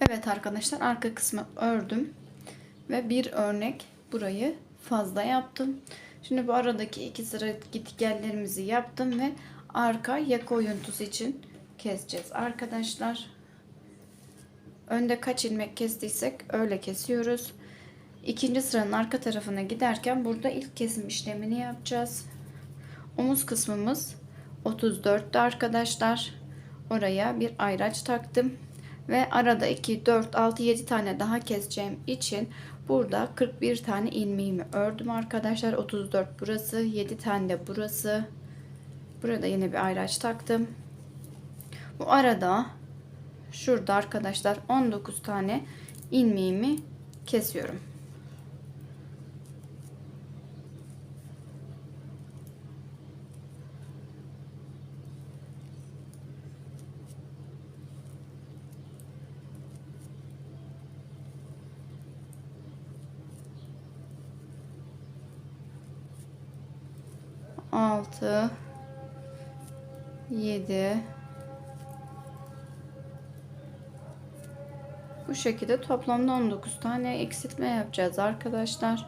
Evet arkadaşlar arka kısmı ördüm. Ve bir örnek burayı fazla yaptım. Şimdi bu aradaki iki sıra gitgellerimizi yaptım ve arka yaka oyuntusu için keseceğiz arkadaşlar. Önde kaç ilmek kestiysek öyle kesiyoruz. İkinci sıranın arka tarafına giderken burada ilk kesim işlemini yapacağız. Omuz kısmımız 34'tü arkadaşlar. Oraya bir ayraç taktım. Ve arada 2, 4, 6, 7 tane daha keseceğim için burada 41 tane ilmeğimi ördüm arkadaşlar. 34 burası, 7 tane de burası. Burada yine bir ayraç taktım. Bu arada şurada arkadaşlar 19 tane ilmeğimi kesiyorum. Altı, yedi, Bu şekilde toplamda 19 tane eksiltme yapacağız arkadaşlar.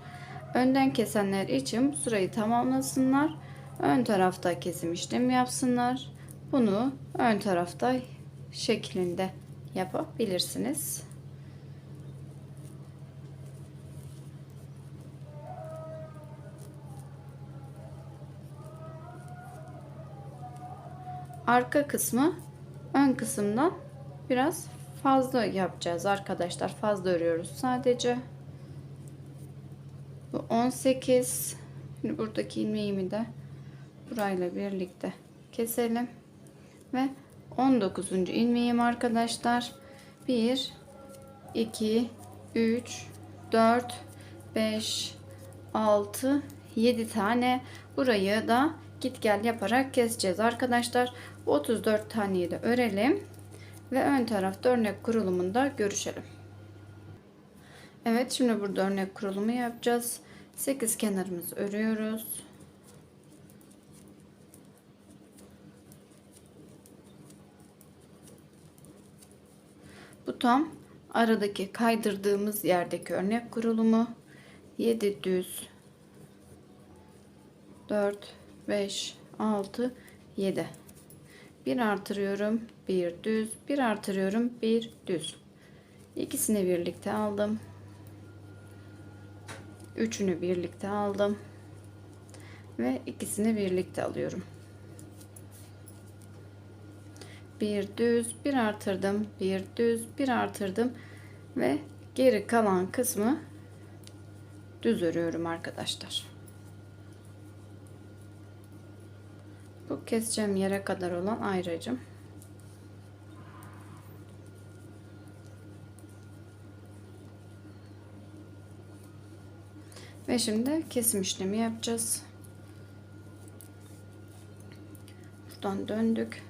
Önden kesenler için sırayı tamamlasınlar. Ön tarafta kesim işlemi yapsınlar. Bunu ön tarafta şeklinde yapabilirsiniz. Arka kısmı ön kısımdan biraz fazla yapacağız arkadaşlar. Fazla örüyoruz sadece. Bu 18. Şimdi buradaki ilmeğimi de burayla birlikte keselim. Ve 19. ilmeğim arkadaşlar. 1 2 3 4 5 6 7 tane burayı da git gel yaparak keseceğiz arkadaşlar. 34 taneyi de örelim ve ön tarafta örnek kurulumunda görüşelim. Evet şimdi burada örnek kurulumu yapacağız. 8 kenarımızı örüyoruz. Bu tam aradaki kaydırdığımız yerdeki örnek kurulumu. 7 düz 4 5 6 7 bir artırıyorum bir düz bir artırıyorum bir düz. İkisini birlikte aldım. Üçünü birlikte aldım. Ve ikisini birlikte alıyorum. Bir düz bir artırdım bir düz bir artırdım. Ve geri kalan kısmı düz örüyorum arkadaşlar Bu keseceğim yere kadar olan ayracım. Ve şimdi kesim işlemi yapacağız. Buradan döndük.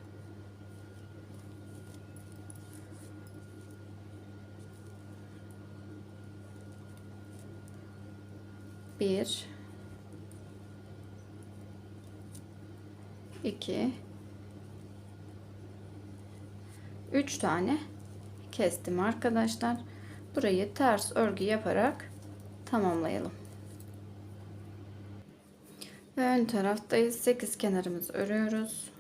Bir, 2 3 tane kestim arkadaşlar. Burayı ters örgü yaparak tamamlayalım. Ve ön taraftayız. 8 kenarımızı örüyoruz.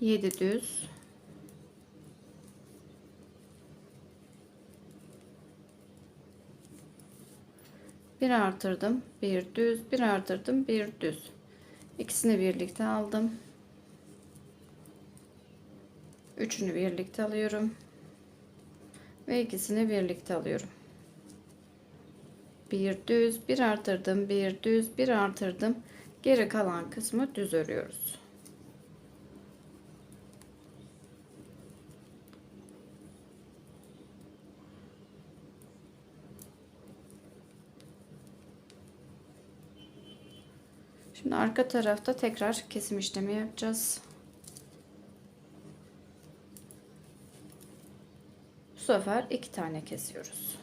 Yedi düz bir artırdım bir düz bir artırdım bir düz. İkisini birlikte aldım. Üçünü birlikte alıyorum. Ve ikisini birlikte alıyorum. Bir düz bir artırdım bir düz bir artırdım. Geri kalan kısmı düz örüyoruz Şimdi arka tarafta tekrar kesim işlemi yapacağız. Bu sefer iki tane kesiyoruz.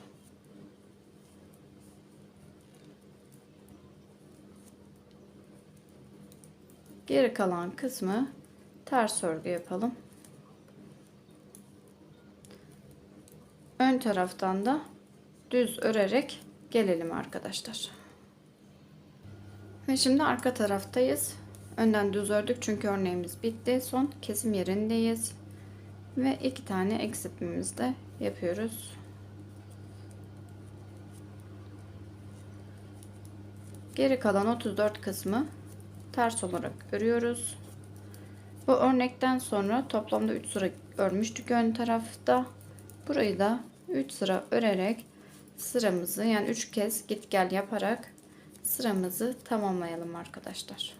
Geri kalan kısmı ters örgü yapalım. Ön taraftan da düz örerek gelelim arkadaşlar. Ve şimdi arka taraftayız. Önden düz ördük çünkü örneğimiz bitti. Son kesim yerindeyiz. Ve iki tane eksiltmemizi de yapıyoruz. Geri kalan 34 kısmı ters olarak örüyoruz. Bu örnekten sonra toplamda 3 sıra örmüştük ön tarafta. Burayı da 3 sıra örerek sıramızı yani 3 kez git gel yaparak sıramızı tamamlayalım arkadaşlar.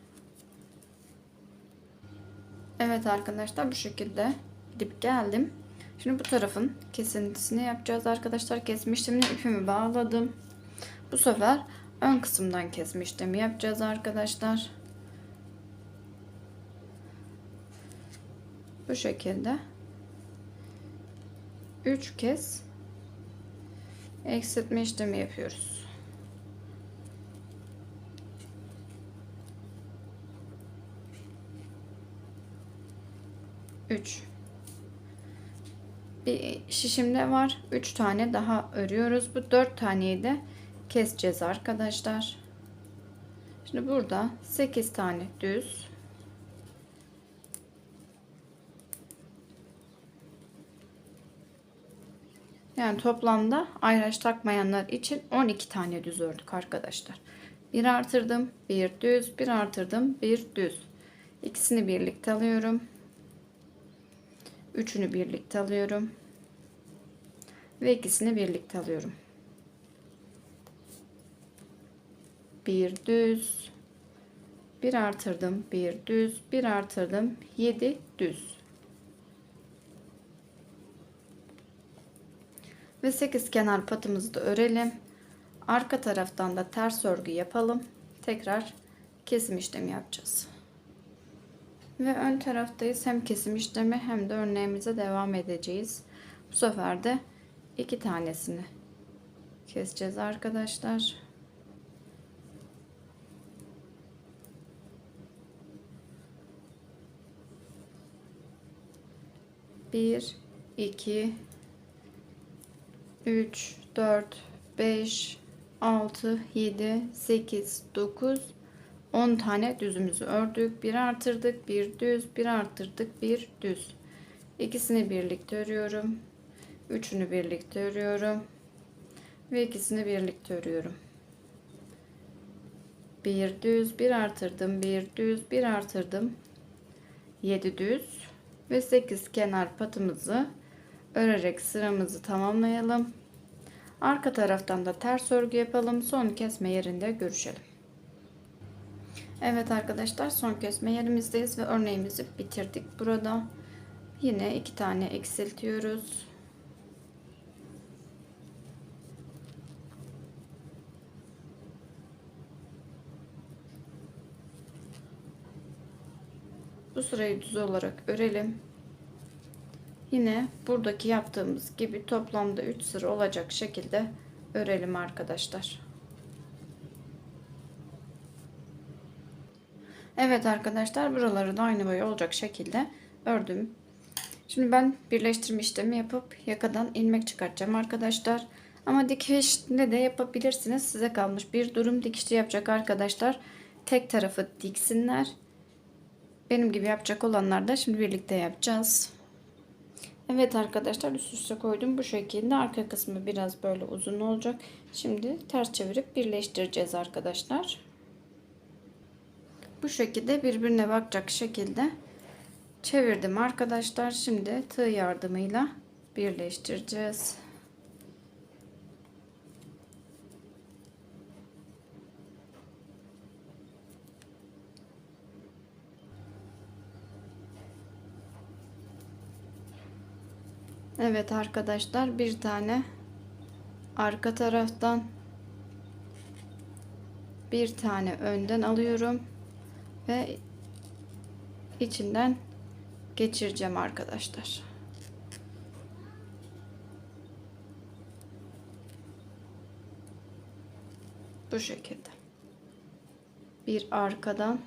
Evet arkadaşlar bu şekilde gidip geldim. Şimdi bu tarafın kesintisini yapacağız arkadaşlar. Kesmiştim ipimi bağladım. Bu sefer ön kısımdan kesme işlemi yapacağız arkadaşlar. Bu şekilde 3 kez eksiltme işlemi yapıyoruz. Üç. Bir şişimde var. Üç tane daha örüyoruz. Bu dört taneyi de keseceğiz arkadaşlar. Şimdi burada sekiz tane düz. Yani toplamda ayraç takmayanlar için 12 tane düz ördük arkadaşlar. Bir artırdım, bir düz, bir artırdım, bir düz. İkisini birlikte alıyorum. Üçünü birlikte alıyorum. Ve ikisini birlikte alıyorum. Bir düz, bir artırdım, bir düz, bir artırdım, 7 düz. Ve 8 kenar patımızı da örelim. Arka taraftan da ters örgü yapalım. Tekrar kesim işlemi yapacağız. Ve ön taraftayız. Hem kesim işlemi hem de örneğimize devam edeceğiz. Bu sefer de iki tanesini keseceğiz arkadaşlar. Bir, iki, 3, 4, 5, 6, 7, 8, 9, 10 tane düzümüzü ördük. Bir artırdık, bir düz, bir artırdık, bir düz. İkisini birlikte örüyorum. Üçünü birlikte örüyorum. Ve ikisini birlikte örüyorum. Bir düz, bir artırdım, bir düz, bir artırdım. 7 düz ve 8 kenar patımızı örerek sıramızı tamamlayalım. Arka taraftan da ters örgü yapalım. Son kesme yerinde görüşelim. Evet arkadaşlar son kesme yerimizdeyiz ve örneğimizi bitirdik. Burada yine iki tane eksiltiyoruz. Bu sırayı düz olarak örelim. Yine buradaki yaptığımız gibi toplamda 3 sıra olacak şekilde örelim arkadaşlar. Evet arkadaşlar buraları da aynı boy olacak şekilde ördüm. Şimdi ben birleştirme işlemi yapıp yakadan ilmek çıkartacağım arkadaşlar. Ama dikişle de yapabilirsiniz. Size kalmış bir durum dikişli yapacak arkadaşlar. Tek tarafı diksinler. Benim gibi yapacak olanlar da şimdi birlikte yapacağız. Evet arkadaşlar üst üste koydum bu şekilde arka kısmı biraz böyle uzun olacak şimdi ters çevirip birleştireceğiz arkadaşlar bu şekilde birbirine bakacak şekilde çevirdim arkadaşlar. Şimdi tığ yardımıyla birleştireceğiz. Evet arkadaşlar bir tane arka taraftan bir tane önden alıyorum ve içinden geçireceğim arkadaşlar. Bu şekilde. Bir arkadan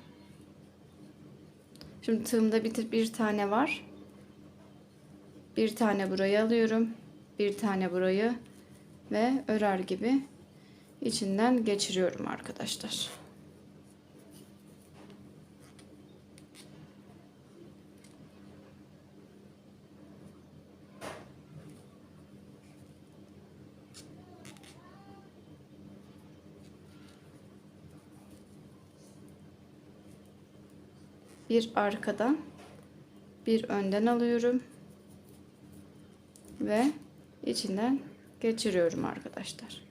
Şimdi tığımda bir, bir tane var. Bir tane burayı alıyorum. Bir tane burayı ve örer gibi içinden geçiriyorum arkadaşlar. Bir arkadan bir önden alıyorum ve içinden geçiriyorum arkadaşlar.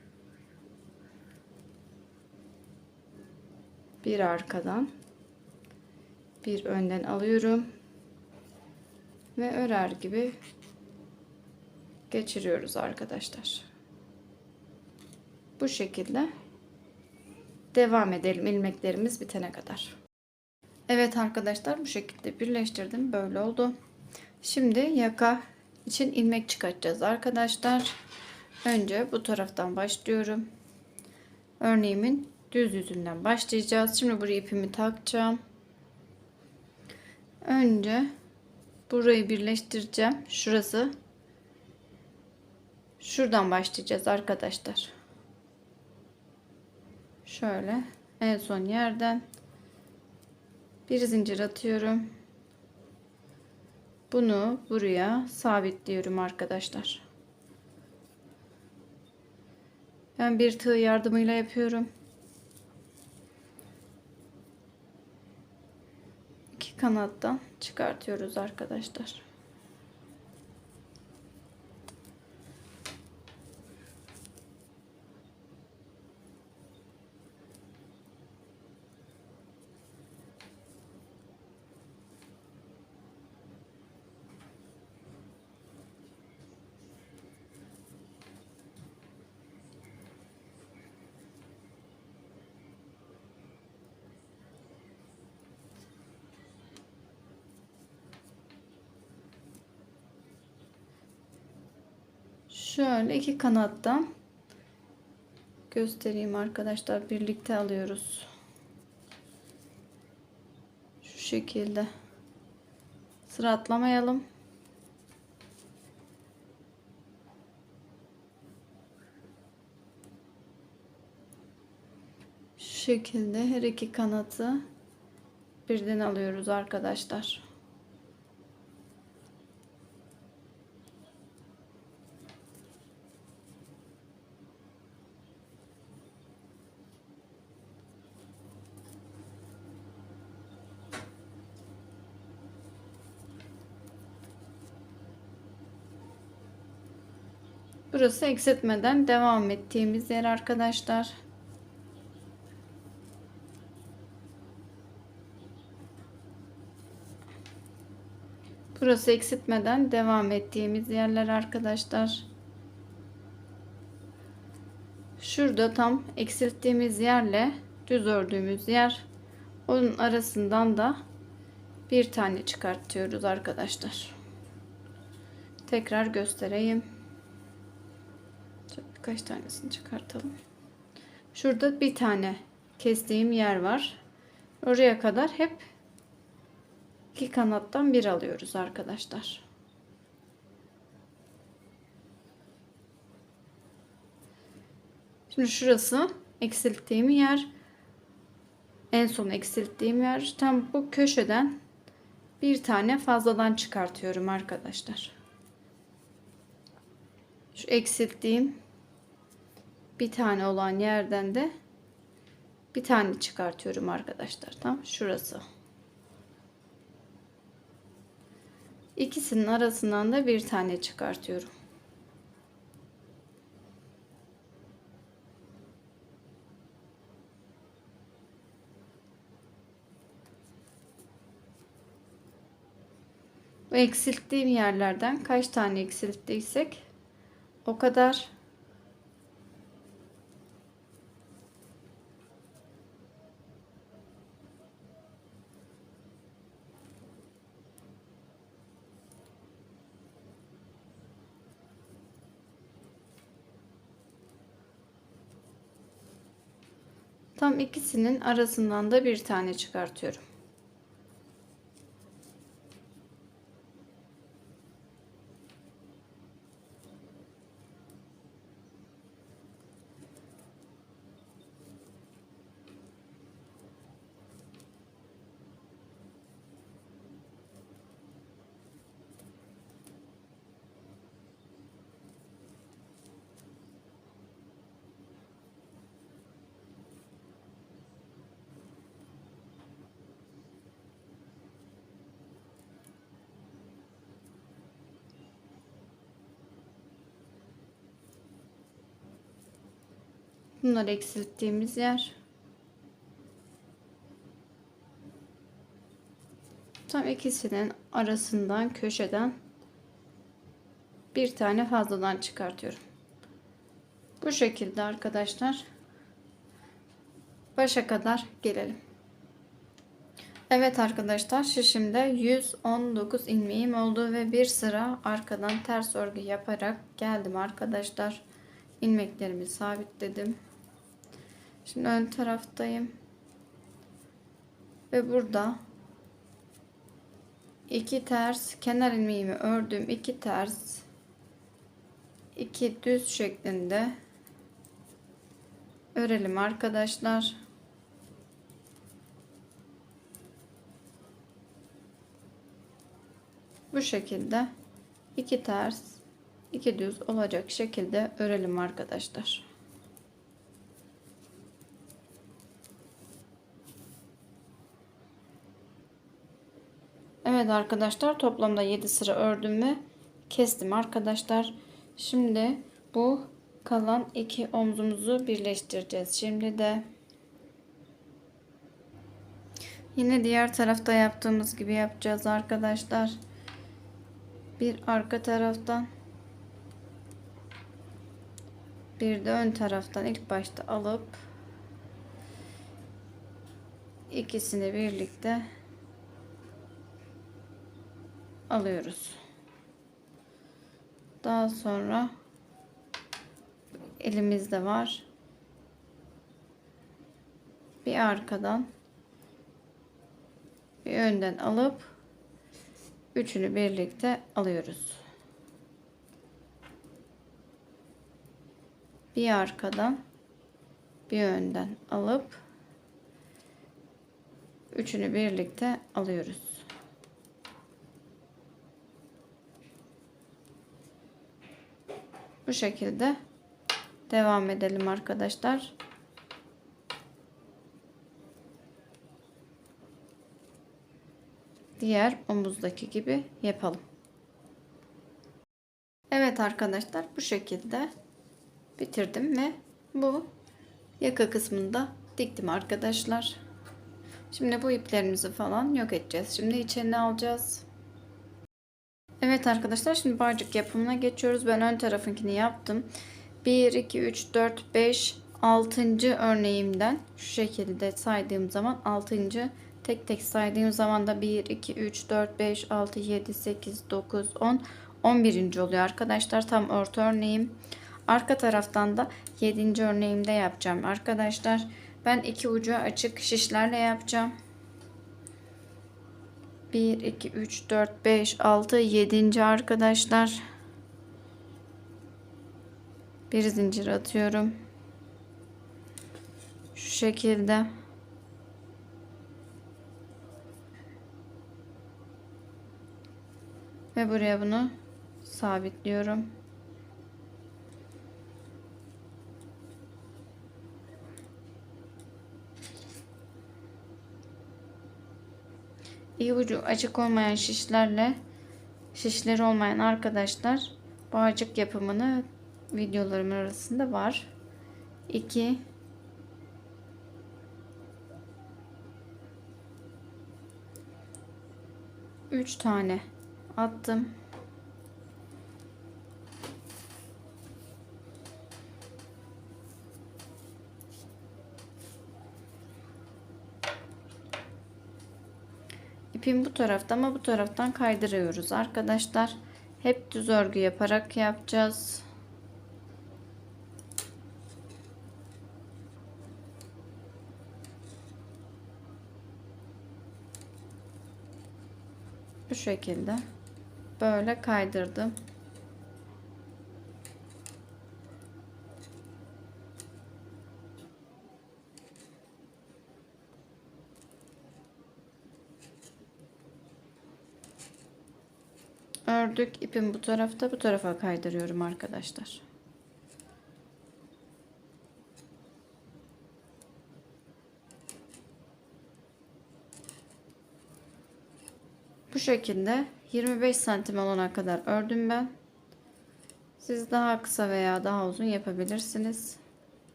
Bir arkadan bir önden alıyorum ve örer gibi geçiriyoruz arkadaşlar. Bu şekilde devam edelim ilmeklerimiz bitene kadar. Evet arkadaşlar bu şekilde birleştirdim. Böyle oldu. Şimdi yaka için ilmek çıkartacağız arkadaşlar. Önce bu taraftan başlıyorum. Örneğimin düz yüzünden başlayacağız. Şimdi buraya ipimi takacağım. Önce burayı birleştireceğim. Şurası. Şuradan başlayacağız arkadaşlar. Şöyle en son yerden bir zincir atıyorum. Bunu buraya sabitliyorum arkadaşlar. Ben bir tığ yardımıyla yapıyorum. İki kanattan çıkartıyoruz arkadaşlar. Şöyle iki kanattan göstereyim arkadaşlar. Birlikte alıyoruz. Şu şekilde. Sıra atlamayalım. Şu şekilde her iki kanatı birden alıyoruz arkadaşlar. Burası eksiltmeden devam ettiğimiz yer arkadaşlar. Burası eksiltmeden devam ettiğimiz yerler arkadaşlar. Şurada tam eksilttiğimiz yerle düz ördüğümüz yer onun arasından da bir tane çıkartıyoruz arkadaşlar. Tekrar göstereyim. Birkaç tanesini çıkartalım. Şurada bir tane kestiğim yer var. Oraya kadar hep iki kanattan bir alıyoruz arkadaşlar. Şimdi şurası eksilttiğim yer. En son eksilttiğim yer. Tam bu köşeden bir tane fazladan çıkartıyorum arkadaşlar. Şu eksilttiğim bir tane olan yerden de bir tane çıkartıyorum arkadaşlar. Tam şurası. İkisinin arasından da bir tane çıkartıyorum. Bu eksilttiğim yerlerden kaç tane eksilttiysek o kadar Tam ikisinin arasından da bir tane çıkartıyorum. Bunlar eksilttiğimiz yer. Tam ikisinin arasından köşeden bir tane fazladan çıkartıyorum. Bu şekilde arkadaşlar başa kadar gelelim. Evet arkadaşlar şişimde 119 ilmeğim oldu ve bir sıra arkadan ters örgü yaparak geldim arkadaşlar. ilmeklerimi sabitledim. Şimdi ön taraftayım. Ve burada iki ters kenar ilmeğimi ördüm. iki ters iki düz şeklinde örelim arkadaşlar. Bu şekilde iki ters iki düz olacak şekilde örelim arkadaşlar. Evet arkadaşlar toplamda 7 sıra ördüm ve kestim arkadaşlar. Şimdi bu kalan iki omzumuzu birleştireceğiz. Şimdi de yine diğer tarafta yaptığımız gibi yapacağız arkadaşlar. Bir arka taraftan bir de ön taraftan ilk başta alıp ikisini birlikte alıyoruz. Daha sonra elimizde var. Bir arkadan bir önden alıp üçünü birlikte alıyoruz. Bir arkadan bir önden alıp üçünü birlikte alıyoruz. Bu şekilde devam edelim arkadaşlar. Diğer omuzdaki gibi yapalım. Evet arkadaşlar bu şekilde bitirdim ve bu yaka kısmında diktim arkadaşlar. Şimdi bu iplerimizi falan yok edeceğiz. Şimdi içine alacağız. Evet arkadaşlar şimdi barcık yapımına geçiyoruz. Ben ön tarafınkini yaptım. 1, 2, 3, 4, 5, 6. örneğimden şu şekilde saydığım zaman 6. tek tek saydığım zaman da 1, 2, 3, 4, 5, 6, 7, 8, 9, 10, 11. oluyor arkadaşlar. Tam orta örneğim. Arka taraftan da 7. örneğimde yapacağım arkadaşlar. Ben iki ucu açık şişlerle yapacağım. 1, 2, 3, 4, 5, 6, 7. arkadaşlar. Bir zincir atıyorum. Şu şekilde. Ve buraya bunu sabitliyorum. İyi ucu açık olmayan şişlerle şişleri olmayan arkadaşlar bağcık yapımını videolarımın arasında var. 2 3 tane attım. İpim bu tarafta ama bu taraftan kaydırıyoruz arkadaşlar. Hep düz örgü yaparak yapacağız. Bu şekilde böyle kaydırdım. Ördük. ipim bu tarafta bu tarafa kaydırıyorum arkadaşlar. Bu şekilde 25 santim olana kadar ördüm ben. Siz daha kısa veya daha uzun yapabilirsiniz.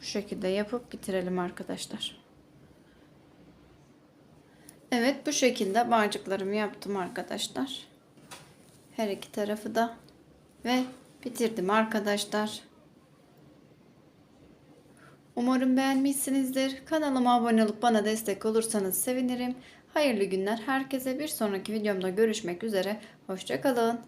Bu şekilde yapıp bitirelim arkadaşlar. Evet bu şekilde bağcıklarımı yaptım arkadaşlar. Her iki tarafı da ve bitirdim arkadaşlar. Umarım beğenmişsinizdir. Kanalıma abone olup bana destek olursanız sevinirim. Hayırlı günler herkese. Bir sonraki videomda görüşmek üzere. Hoşçakalın.